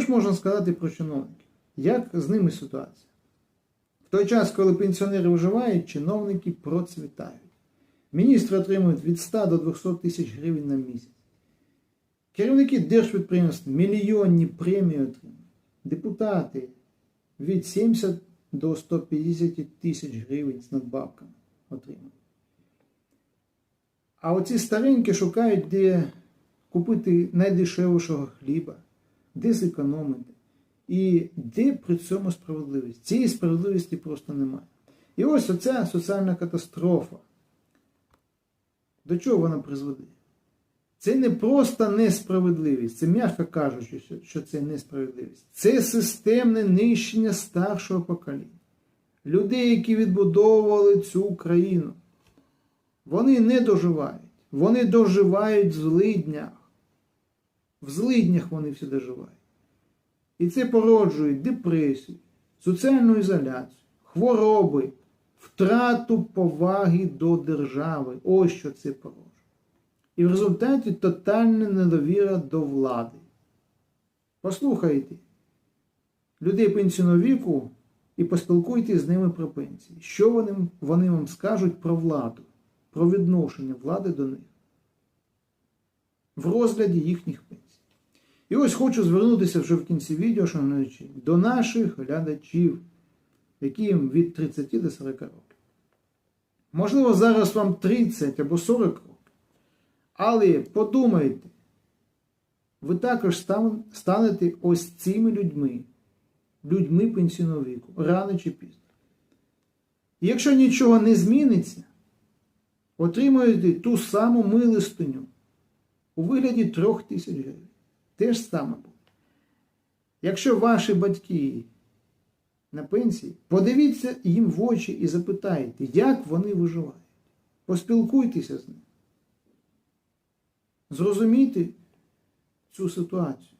ж можна сказати про чиновників? Як з ними ситуація? В той час, коли пенсіонери виживають, чиновники процвітають. Міністри отримують від 100 до 200 тисяч гривень на місяць. Керівники держпідприємств мільйонні премії отримують. Депутати від 70 до 150 тисяч гривень з надбавками отримують. А оці старенькі шукають, де купити найдешевшого хліба, де зекономити. І де при цьому справедливість? Цієї справедливості просто немає. І ось оця соціальна катастрофа. До чого вона призведе? Це не просто несправедливість, це м'яко кажучи, що- це несправедливість. Це системне нищення старшого покоління. Людей, які відбудовували цю країну. Вони не доживають. Вони доживають в злиднях. В злиднях вони всі доживають. І це породжує депресію, соціальну ізоляцію, хвороби, втрату поваги до держави. Ось що це породжує. І в результаті тотальна недовіра до влади. Послухайте людей пенсійного віку і поспілкуйтесь з ними про пенсії. Що вони, вони вам скажуть про владу, про відношення влади до них в розгляді їхніх пенсій. І ось хочу звернутися вже в кінці відео, шановні, до наших глядачів, яким від 30 до 40 років. Можливо, зараз вам 30 або 40 років. Але подумайте, ви також станете ось цими людьми, людьми пенсійного віку, рано чи пізно. Якщо нічого не зміниться, отримуєте ту саму милостиню у вигляді трьох тисяч гривень. Те ж саме буде. Якщо ваші батьки на пенсії, подивіться їм в очі і запитайте, як вони виживають. Поспілкуйтеся з ними. Зрозумійте цю ситуацію.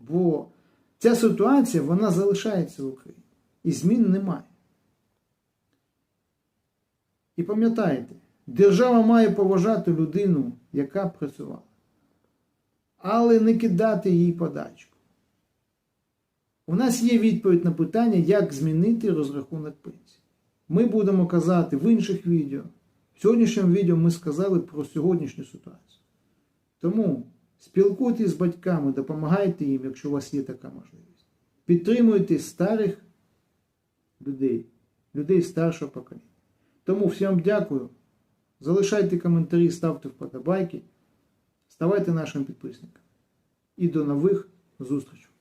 Бо ця ситуація вона залишається в Україні. І змін немає. І пам'ятайте, держава має поважати людину, яка працювала але не кидати їй подачку. У нас є відповідь на питання, як змінити розрахунок пенсії. Ми будемо казати в інших відео. В сьогоднішньому відео ми сказали про сьогоднішню ситуацію. Тому спілкуйтесь з батьками, допомагайте їм, якщо у вас є така можливість. Підтримуйте старих людей, людей старшого покоління. Тому всім дякую. Залишайте коментарі, ставте вподобайки. Ставайте нашим підписником. І до нових зустрічей!